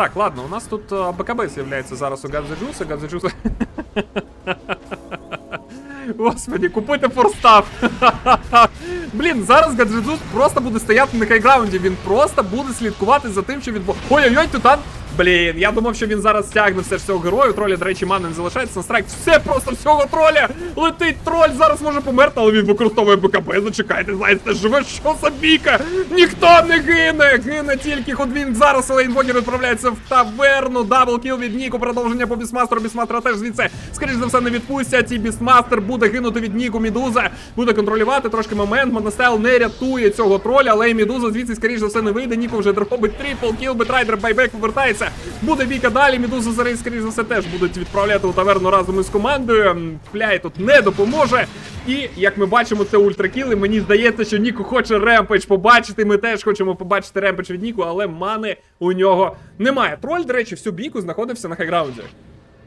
Так, ладно, у нас тут е, БКБ з'являється зараз у Гадзеджуса. Гадзеджуса. Господи, купуйте форстав. Блін, зараз Гаджеджус просто буде стояти на хайграунді. Він просто буде слідкувати за тим, що відбувається. Ой-ой-ой, титан. Блін, я думав, що він зараз стягне все ж герою. Троля, до речі, мани не залишається на страйк. Все просто всього троля. Летить троль, зараз може померти, але він використовує БКБ. Зачекайте, знаєте, живе, що за бійка? Ніхто не гине. Гине тільки Ходвінг. Зараз Лейнбокер відправляється в таверну. Даблкіл від Ніку. Продовження по Бісмастеру. Бісмастера теж звідси, скоріш за все, не відпустять. І Бісмастер буде гинути від Ніку. Мідуза буде контролювати трошки момент. Монастел не рятує цього троля, але і Мідуза звідси, скоріш за все, не вийде. Ніку вже робить трипл кіл, Бетрайдер байбек повертається. Буде бійка далі. Мідуза зараз, скоріше за все, теж будуть відправляти у таверну разом із командою. Пляй тут не допоможе. І як ми бачимо, це ультракіл. Мені здається, що Ніку хоче ремпедж побачити. Ми теж хочемо побачити ремпедж від Ніку, але мани у нього немає. Троль, до речі, всю бійку знаходився на хайграунді.